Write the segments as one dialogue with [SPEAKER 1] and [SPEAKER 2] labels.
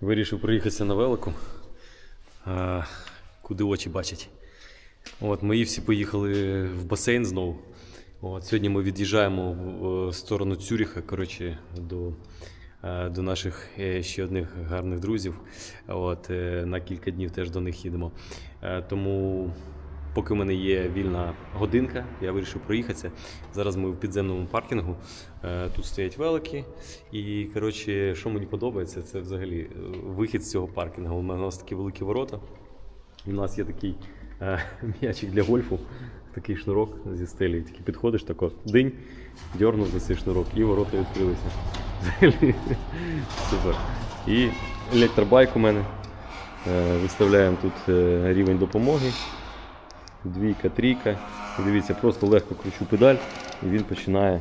[SPEAKER 1] Вирішив проїхатися на велику, а, куди очі бачать. От, мої всі поїхали в басейн знову. От, сьогодні ми від'їжджаємо в, сторону Цюріха, коротше, до, е, до наших е, ще одних гарних друзів. От, е, на кілька днів теж до них їдемо. Тому, поки в мене є вільна годинка, я вирішив проїхатися. Зараз ми в підземному паркінгу. Е, Тут стоять велики. І коротше, що мені подобається, це взагалі е, вихід з цього паркінгу. У мене у нас такі великі ворота. У нас є такий е, м'ячик для гольфу, такий шнурок зі стелі. Такий підходиш, тако динь, дьорнув за цей шнурок і ворота відкрилися. Взагалі супер. І електробайк у мене. Виставляємо тут рівень допомоги. Двійка, трійка. І дивіться, просто легко кручу педаль, і він починає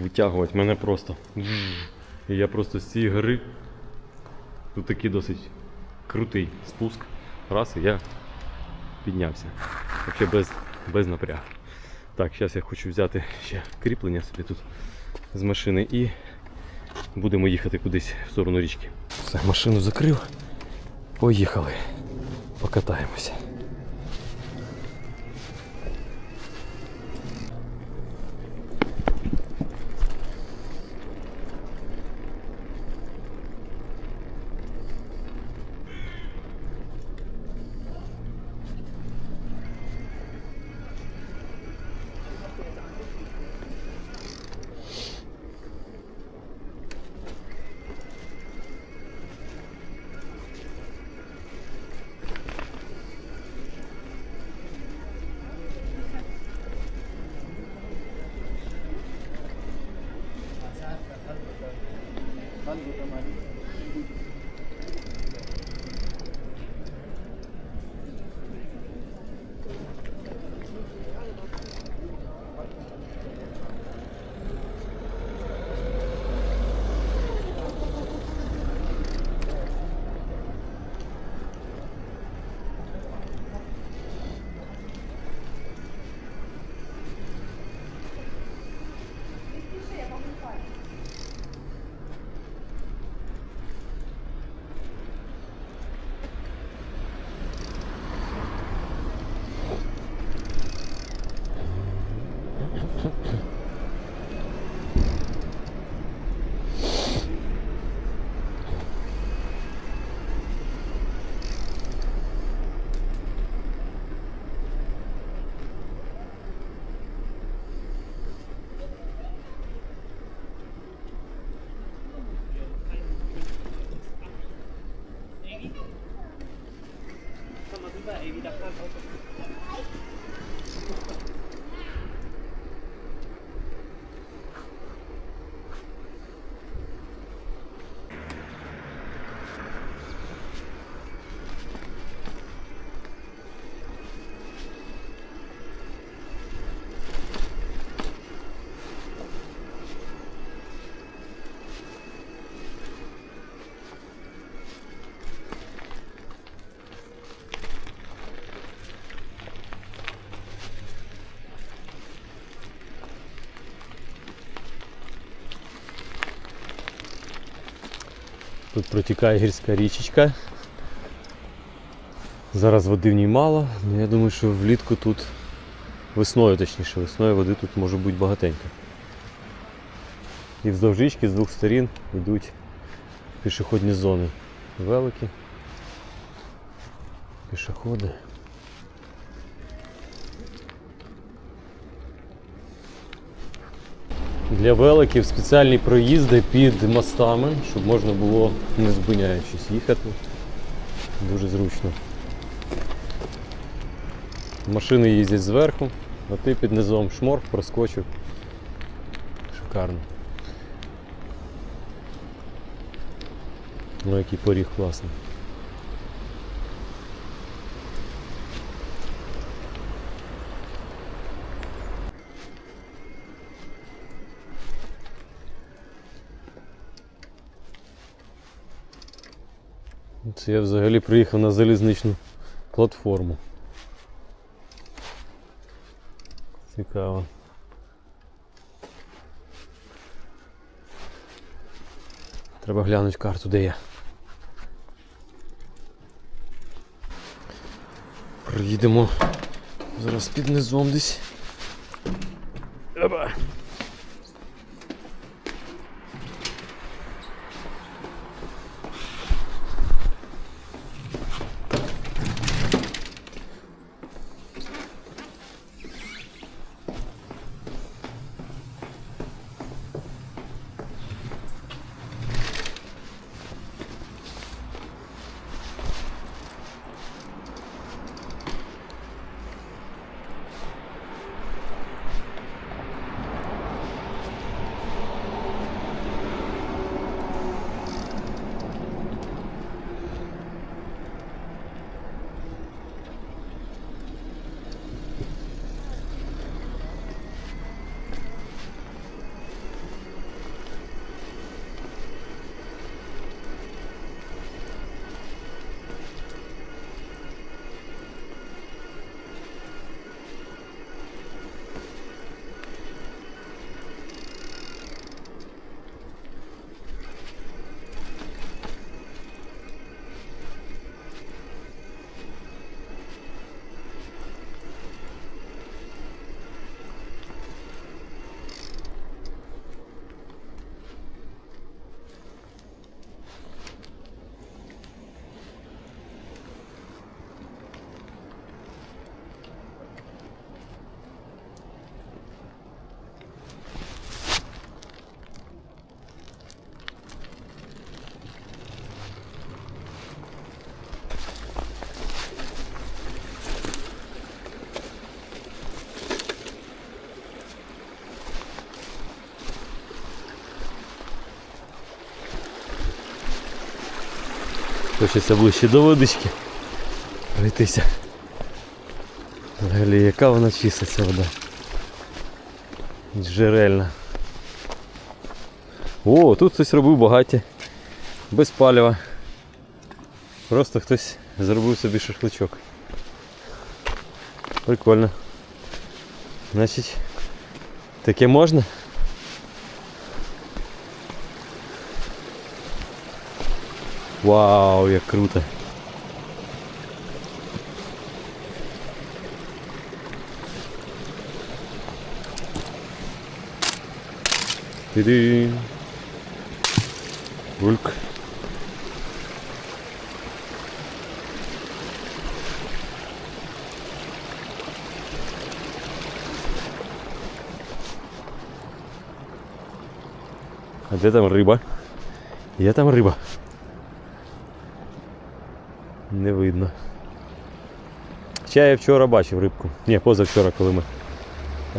[SPEAKER 1] витягувати мене просто. І я просто з цієї гори. Тут такий досить крутий спуск. Раз, і я піднявся. Взагалі без, без напрягу. Так, зараз я хочу взяти ще кріплення собі тут з машини і будемо їхати кудись в сторону річки. Все, машину закрив. Поїхали. Покатаємося. Тут протікає гірська річечка. Зараз води в ній мало, але я думаю, що влітку тут весною, точніше, весною води тут може бути багатенько. І вздовж річки з двох сторін йдуть пішохідні зони. Великі. Пішоходи. Для великів спеціальні проїзди під мостами, щоб можна було не зупиняючись їхати. Дуже зручно. Машини їздять зверху, а ти під низом шморг проскочив. Шикарно. Ну який поріг класний. Це я взагалі приїхав на залізничну платформу. Цікаво. Треба глянути карту, де я. Приїдемо зараз під низом десь. Хочеться ближче до водички. Пройтися. Взагалі, яка вона чиста ця вода. Джерельна. О, тут хтось робив багаття. Без палива. Просто хтось зробив собі шашличок. Прикольно. Значить, таке можна? Вау, як круто. Ти-ди. Бульк. А де там риба? Є там риба. Не видно. Хоча я вчора бачив рибку. Ні, позавчора, коли ми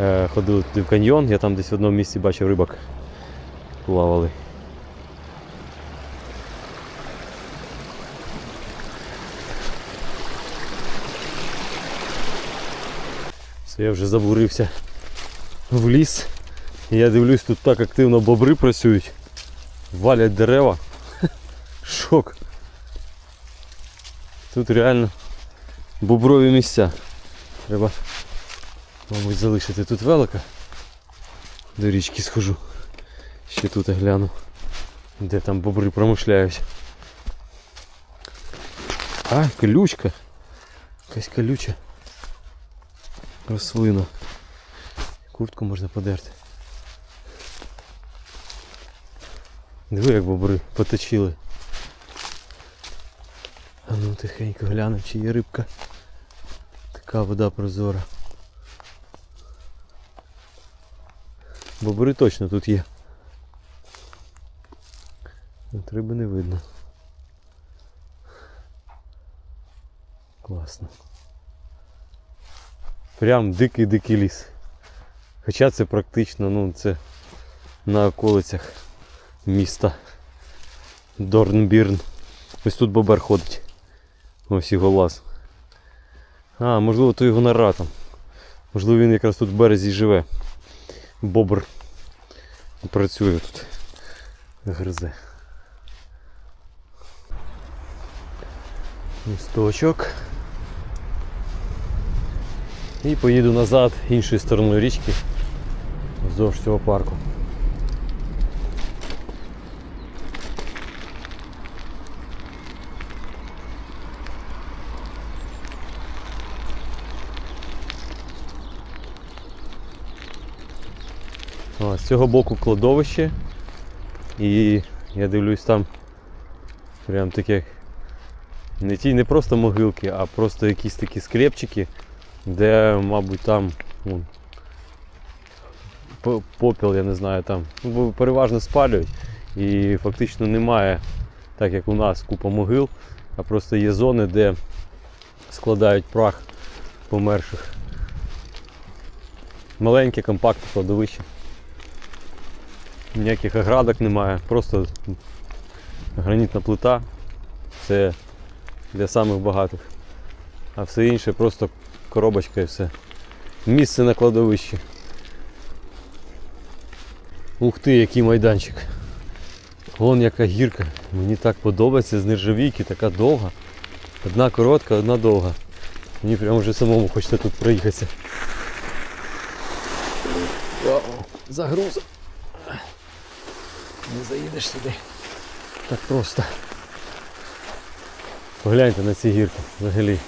[SPEAKER 1] е, ходили туди в каньйон, я там десь в одному місці бачив рибок плавали. Все, я вже забурився в ліс. Я дивлюсь, тут так активно бобри працюють. Валять дерева. Шок. Тут реально боброві місця. Треба, мабуть, залишити тут велика. До річки схожу. Ще тут гляну. Де там бобри промишляють. А, колючка. Якась колюча. Рослина. Куртку можна подерти. Диви, як бобри поточили. А ну тихенько глянемо, чи є рибка. Така вода прозора. Бобри точно тут є. От риби не видно. Класно. Прям дикий-дикий ліс. Хоча це практично, ну це на околицях міста Дорнбірн. Ось тут бобер ходить. Ось його лаз. А, можливо, то його нора там. Можливо, він якраз тут в березі живе. Бобр працює тут. Гризе. Місточок. І поїду назад іншою стороною річки вздовж цього парку. О, з цього боку кладовище. І я дивлюсь там прям таке не ті не просто могилки, а просто якісь такі склепчики, де, мабуть, там ну, по- попіл, я не знаю, там ну, переважно спалюють. І фактично немає, так як у нас, купа могил, а просто є зони, де складають прах померших. Маленьке, компактне кладовище. Ніяких оградок немає, просто гранітна плита. Це для самих багатих. А все інше просто коробочка і все. Місце на кладовищі. Ух ти, який майданчик. Вон яка гірка. Мені так подобається з нержавійки, така довга. Одна коротка, одна довга. Мені прямо вже самому хочеться тут проїхатися. Вау, загруз. Не заїдеш сюди. Так просто. Погляньте на ці гірки взагалі.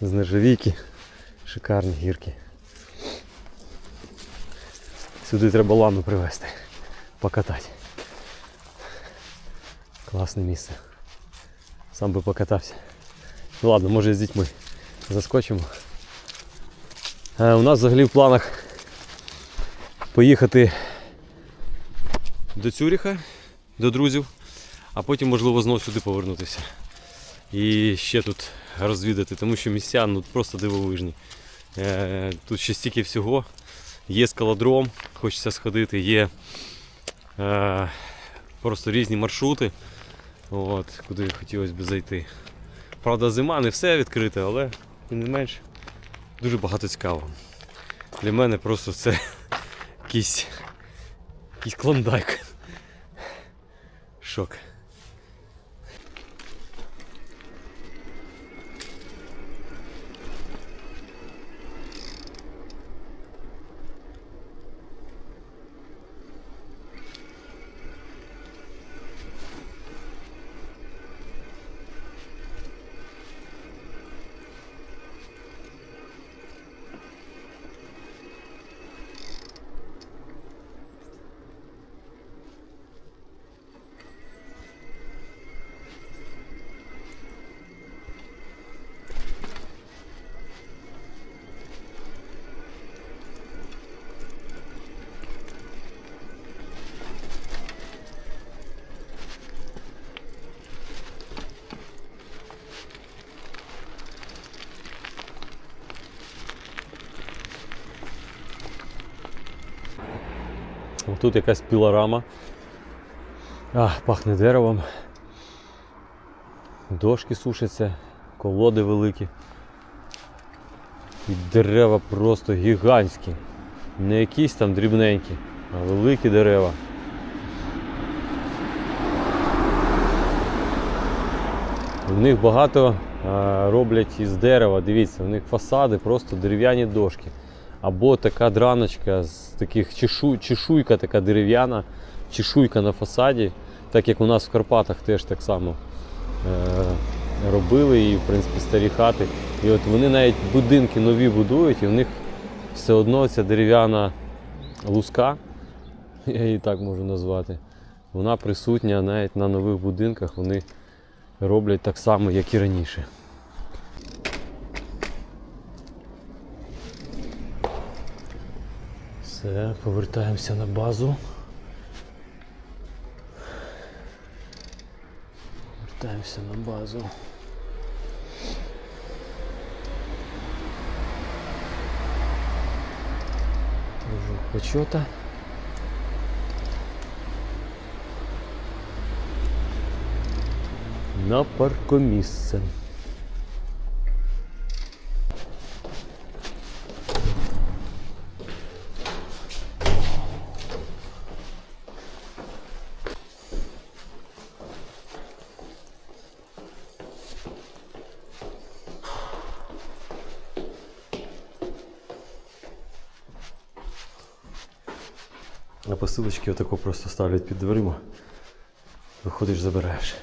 [SPEAKER 1] З нержавійки. Шикарні гірки. Сюди треба лами привезти. Покатати. Класне місце. Сам би покатався. Ну ладно, може з дітьми заскочимо. Е, у нас взагалі в планах поїхати до Цюріха, до друзів, а потім, можливо, знову сюди повернутися. І ще тут розвідати, тому що місця ну, просто дивовижні. Е, тут ще стільки всього. Є скалодром, хочеться сходити, є е, просто різні маршрути, от, куди хотілося б зайти. Правда, зима, не все відкрите, але тим не менш дуже багато цікавого. Для мене просто це якийсь, якийсь клондайк. Шок. Тут якась пілорама. А, пахне деревом. Дошки сушаться, колоди великі. І дерева просто гігантські. Не якісь там дрібненькі, а великі дерева. В них багато роблять із дерева. Дивіться, в них фасади просто дерев'яні дошки. Або така драночка з таких чешу, чешуйка така дерев'яна, чешуйка на фасаді, так як у нас в Карпатах теж так само е, робили і в принципі старі хати. І от вони навіть будинки нові будують, і в них все одно ця дерев'яна луска, я її так можу назвати, вона присутня навіть на нових будинках, вони роблять так само, як і раніше. Все, повертаємося на базу. Повертаємося на базу. Кружок почета. На паркомісце. Посилочки отако просто ставлять під дверима. Виходиш, забираєш.